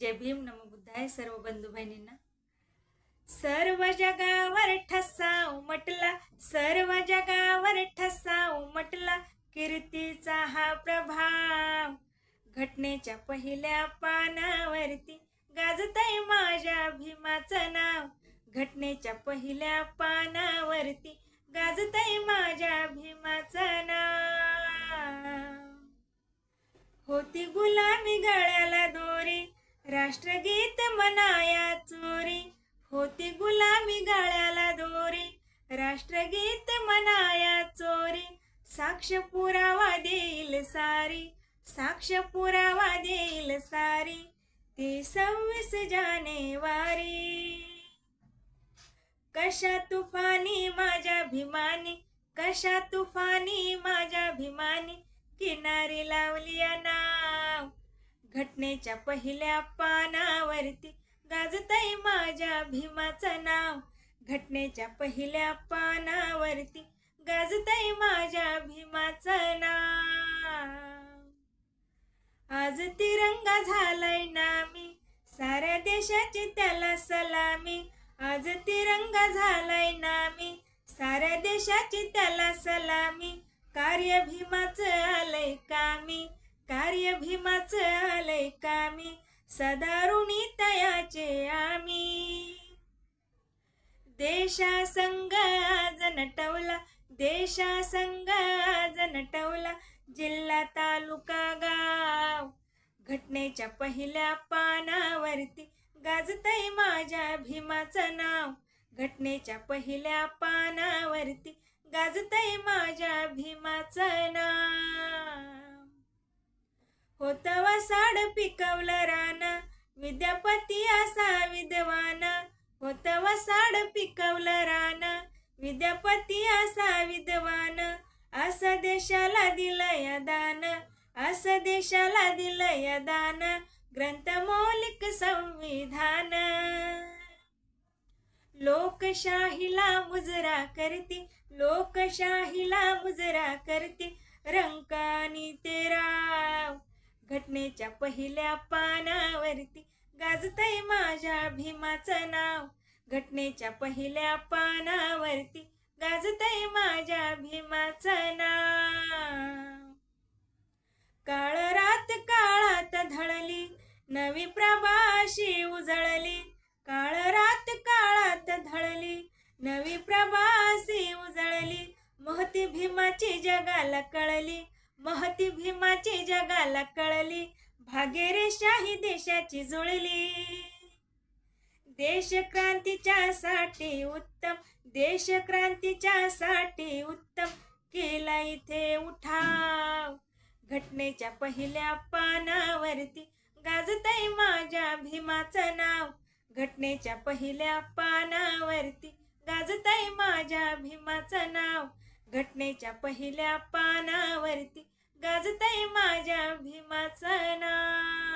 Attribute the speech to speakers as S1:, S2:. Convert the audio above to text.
S1: जय भीम नम बुद्धाय सर्व बंधू बहिणींना. सर्व जगावर ठसा उमटला सर्व जगावर ठसा उमटला कीर्तीचा हा प्रभाव. घटनेच्या पहिल्या पानावरती गाजतय माझ्या भीमाचं नाव. घटनेच्या पहिल्या पानावरती गाजतय माझ्या भीमाचं नाव. होती गुलामी गळ्या राष्ट्रगीत मनाया चोरी होती गुलामी गाळ्याला दोरी. राष्ट्रगीत मनाया चोरी साक्ष पुरावा देईल सारी. साक्ष पुरावा देईल सारी ती सव्वीस जानेवारी. कशा तुफानी माझ्या भिमानी कशा तुफानी माझ्या भिमानी किनारी लावली या नाव. घटनेच्या पहिल्या पानावरती गाजतय माझ्या भीमाचं नाव. घटनेच्या पहिल्या पानावरती गाजतय माझ्या भीमाचं नाव. आज तिरंगा झालाय नामी साऱ्या देशाची त्याला सलामी. आज तिरंगा झालाय नामी साऱ्या देशाची त्याला सलामी. कार्य भीमाचं आलंय कामी. कार्य भीमाचं आलंय कामी सदारुणी तयाचे आम्ही. देशा संग आज नटवला देशा संग आज नटवला जिल्हा तालुका गाव. घटनेच्या पहिल्या पानावरती गाजतय माझ्या भीमाचं नाव. घटनेच्या पहिल्या पानावरती गाजतय माझ्या भीमाचं नाव. होत वसाड पिकवलं रान विद्यापती असा विद्वान. होत वसाड पिकवलं रान विद्यापती असा विद्वान. असं देशाला दिलंय दान असं देशाला दिलंय दान. ग्रंथ मौलिक संविधान. लोकशाहीला मुजरा करते लोकशाहीला मुजरा करते रंका घटनेच्या पहिल्या पानावरती गाजतय माझ्या भीमाचं नाव. घटनेच्या पहिल्या पानावरती गाजतय माझ्या भीमाचं नाव. काळ रात काळात धळली नवी प्रभाशी उजळली. काळ रात काळात धळली नवी प्रभासी उजळली. महती भीमाची जगाला कळली महती भीमाची जगाला कळली. भागेरेशाही देशाची जुळली. देशक्रांतीच्या साठी उत्तम देशक्रांतीच्या साठी उत्तम केला इथे उठाव. घटनेच्या पहिल्या पानावरती गाजतय माझ्या भीमाचं नाव. घटनेच्या पहिल्या पानावरती गाजतय माझ्या भीमाचं नाव. घटनेच्या पहिल्या पानावरती गाजतय माझ्या भीमाचं नाव.